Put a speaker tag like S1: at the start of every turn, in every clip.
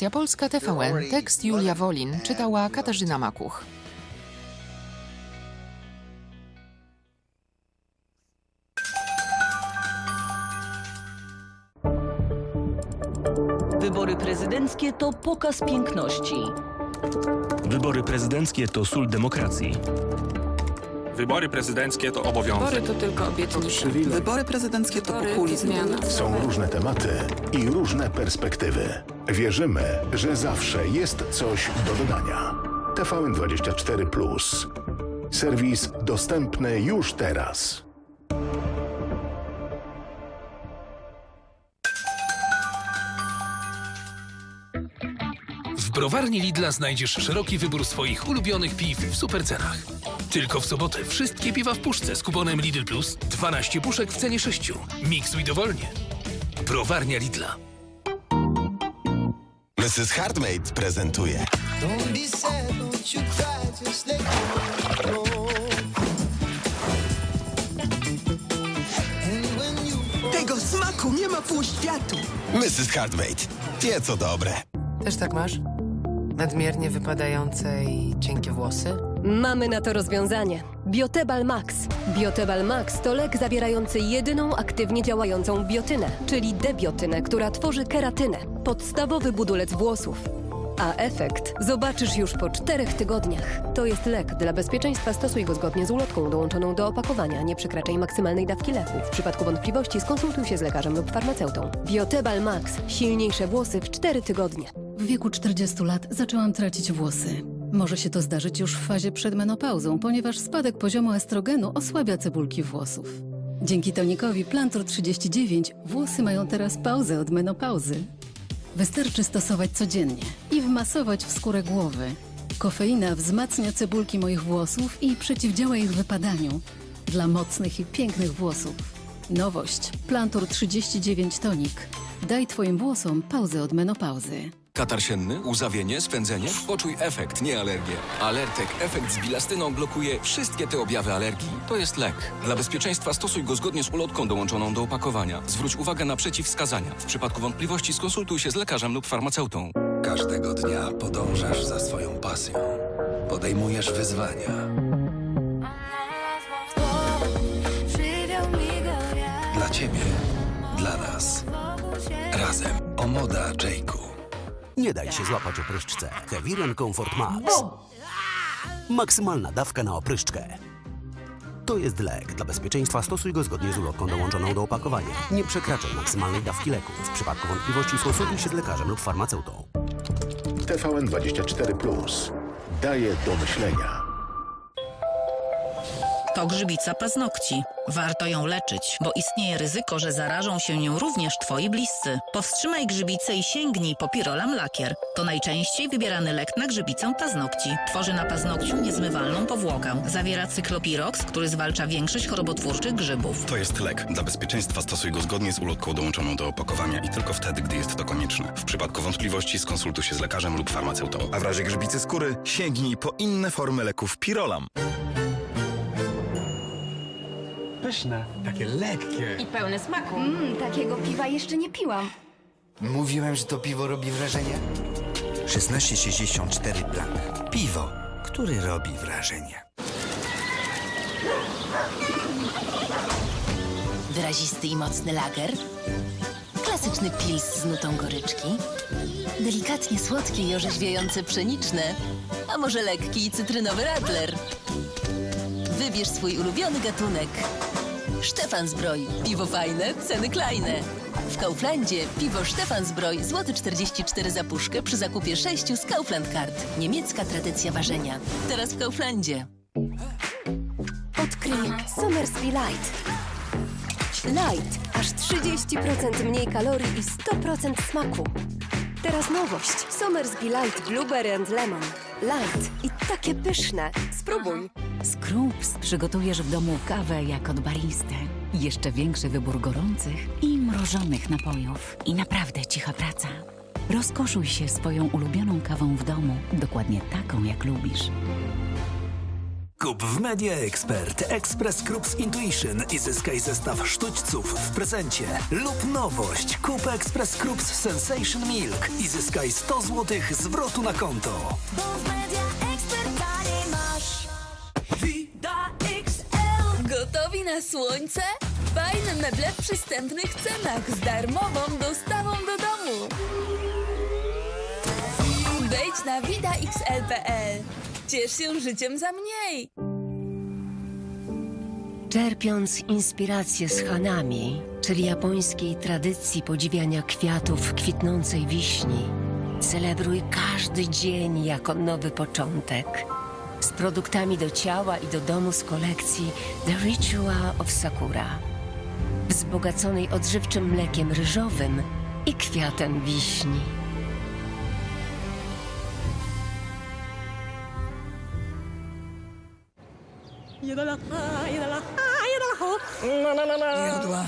S1: Wersja polska TVN. Tekst Julia Wolin. Czytała Katarzyna Makuch.
S2: Wybory prezydenckie to pokaz piękności.
S3: Wybory prezydenckie to sól demokracji.
S4: Wybory prezydenckie to obowiązek.
S5: Wybory to tylko obietnice.
S6: Wybory prezydenckie to populizm.
S7: Są różne tematy i różne perspektywy. Wierzymy, że zawsze jest coś do dodania. TVN24 Serwis dostępny już teraz.
S8: Browarni Lidla znajdziesz szeroki wybór swoich ulubionych piw w supercenach. Tylko w sobotę wszystkie piwa w puszce z kuponem Lidl Plus 12 puszek w cenie 6. Miksuj dowolnie. Browarnia Lidla.
S9: Mrs. Hardmate prezentuje
S6: Tego smaku nie ma pół światu.
S9: Mrs. Hardmate. Wie co dobre.
S10: Też tak masz? Nadmiernie wypadające i cienkie włosy?
S11: Mamy na to rozwiązanie. Biotebal Max. Biotebal Max to lek zawierający jedyną aktywnie działającą biotynę, czyli debiotynę, która tworzy keratynę, podstawowy budulec włosów. A efekt zobaczysz już po czterech tygodniach. To jest lek. Dla bezpieczeństwa stosuj go zgodnie z ulotką dołączoną do opakowania. Nie przekraczaj maksymalnej dawki leku. W przypadku wątpliwości skonsultuj się z lekarzem lub farmaceutą. Biotebal Max. Silniejsze włosy w cztery tygodnie.
S12: W wieku 40 lat zaczęłam tracić włosy. Może się to zdarzyć już w fazie przed menopauzą, ponieważ spadek poziomu estrogenu osłabia cebulki włosów. Dzięki tonikowi Plantur 39 włosy mają teraz pauzę od menopauzy. Wystarczy stosować codziennie i wmasować w skórę głowy. Kofeina wzmacnia cebulki moich włosów i przeciwdziała ich wypadaniu. Dla mocnych i pięknych włosów. Nowość Plantur 39 tonik. Daj Twoim włosom pauzę od menopauzy.
S13: Katar sienny, łzawienie, spędzenie? Poczuj efekt, nie alergię. Alertek Efekt z bilastyną blokuje wszystkie te objawy alergii. To jest lek. Dla bezpieczeństwa stosuj go zgodnie z ulotką dołączoną do opakowania. Zwróć uwagę na przeciwwskazania. W przypadku wątpliwości skonsultuj się z lekarzem lub farmaceutą.
S14: Każdego dnia podążasz za swoją pasją. Podejmujesz wyzwania. Dla ciebie, dla nas. Razem o moda Jake'u.
S15: Nie daj się złapać opryszczce. Kevirian Comfort Max. Maksymalna dawka na opryszczkę. To jest lek. Dla bezpieczeństwa stosuj go zgodnie z ulotką dołączoną do opakowania. Nie przekraczaj maksymalnej dawki leku. W przypadku wątpliwości skonsultuj się z lekarzem lub farmaceutą.
S7: TVN24 daje do myślenia.
S16: To grzybica paznokci. Warto ją leczyć, bo istnieje ryzyko, że zarażą się nią również twoi bliscy. Powstrzymaj grzybicę i sięgnij po Pirolam Lakier. To najczęściej wybierany lek na grzybicę paznokci. Tworzy na paznokciu niezmywalną powłokę. Zawiera cyklopirox, który zwalcza większość chorobotwórczych grzybów.
S4: To jest lek. Dla bezpieczeństwa stosuj go zgodnie z ulotką dołączoną do opakowania i tylko wtedy, gdy jest to konieczne. W przypadku wątpliwości skonsultuj się z lekarzem lub farmaceutą.
S14: A w razie grzybicy skóry sięgnij po inne formy leków Pirolam.
S17: Pyszne, takie lekkie.
S5: I pełne smaku.
S11: Mmm, takiego piwa jeszcze nie piłam.
S17: Mówiłem, że to piwo robi wrażenie. 1664 Blanc. Piwo, które robi wrażenie.
S16: Wyrazisty i mocny lager. Klasyczny pils z nutą goryczki. Delikatnie słodkie i orzeźwiające pszeniczne. A może lekki i cytrynowy radler. Wybierz swój ulubiony gatunek. Stefan Zbroj. Piwo fajne, ceny klejne. W Kauflandzie piwo Stefan Zbroj złoty 44 za puszkę przy zakupie 6 z Kaufland Card. Niemiecka tradycja ważenia. Teraz w Kauflandzie.
S11: Odkryj Somersby Light. Light. Aż 30% mniej kalorii i 100% smaku. Teraz nowość. Somersby Light Blueberry and Lemon. Light i takie pyszne. Spróbuj.
S12: Scroops przygotujesz w domu kawę jak od baristy. Jeszcze większy wybór gorących i mrożonych napojów. I naprawdę cicha praca. Rozkoszuj się swoją ulubioną kawą w domu, dokładnie taką jak lubisz.
S14: Kup w Media Expert Express Groups Intuition i zyskaj zestaw sztućców w prezencie. Lub nowość. Kup Express Groups Sensation Milk i zyskaj 100 zł zwrotu na konto.
S5: Na słońce? Fajne meble w przystępnych cenach z darmową dostawą do domu. Wejdź na vidaxl.pl. Ciesz się życiem za mniej.
S18: Czerpiąc inspirację z hanami, czyli japońskiej tradycji podziwiania kwiatów kwitnącej wiśni, celebruj każdy dzień jako nowy początek. Z produktami do ciała i do domu z kolekcji The Ritual of Sakura, wzbogaconej odżywczym mlekiem ryżowym i kwiatem wiśni.
S2: Jodła.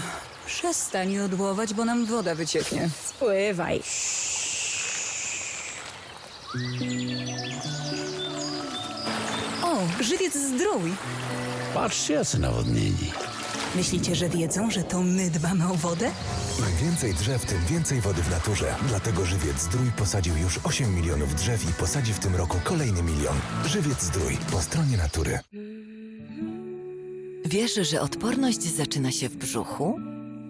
S2: Przestań jodłować, bo nam woda wycieknie. Spływaj. Żywiec zdrój.
S3: Patrzcie, jacy nawodnieni.
S2: Myślicie, że wiedzą, że to my dbamy o wodę?
S19: Im więcej drzew, tym więcej wody w naturze. Dlatego Żywiec Zdrój posadził już 8 milionów drzew i posadzi w tym roku kolejny milion. Żywiec Zdrój po stronie natury.
S20: Wiesz, że odporność zaczyna się w brzuchu?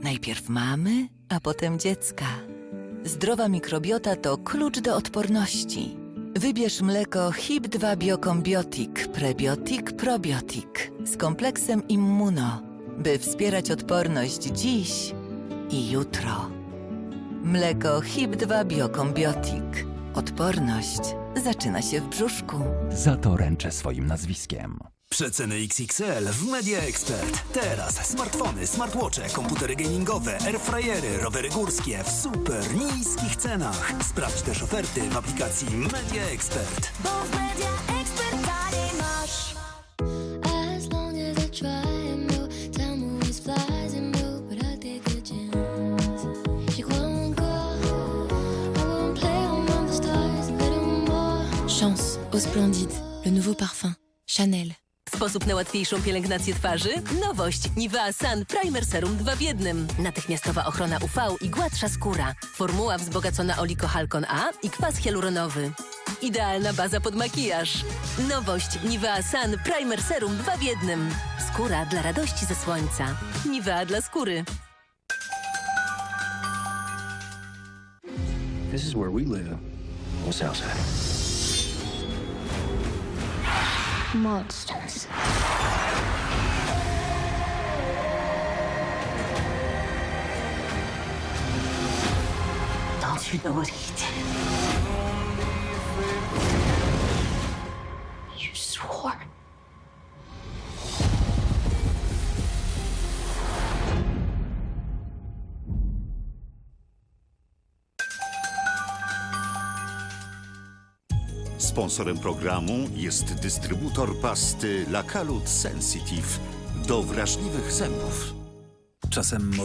S20: Najpierw mamy, a potem dziecka. Zdrowa mikrobiota to klucz do odporności. Wybierz mleko HIP2 Biokombiotik, prebiotik, probiotik z kompleksem Immuno, by wspierać odporność dziś i jutro. Mleko HIP2 Biokombiotik. Odporność zaczyna się w brzuszku.
S13: Za to ręczę swoim nazwiskiem.
S14: Przeceny XXL w Media Expert. Teraz smartfony, smartwatche, komputery gamingowe, airfryery, rowery górskie w super niskich cenach. Sprawdź też oferty w aplikacji Media Expert.
S1: Chance au Splendide, le nouveau parfum. Chanel.
S16: Sposób na łatwiejszą pielęgnację twarzy? Nowość Nivea Sun Primer Serum 2 w jednym. Natychmiastowa ochrona UV i gładsza skóra. Formuła wzbogacona olikohalkon A i kwas hialuronowy. Idealna baza pod makijaż. Nowość Nivea Sun Primer Serum 2 w jednym. Skóra dla radości ze słońca. Nivea dla skóry.
S3: This is where we live. On Southside.
S21: Monsters. Don't you know what he did?
S22: Sponsorem programu jest dystrybutor pasty Lakalut Sensitive do wrażliwych zębów.
S14: Czasem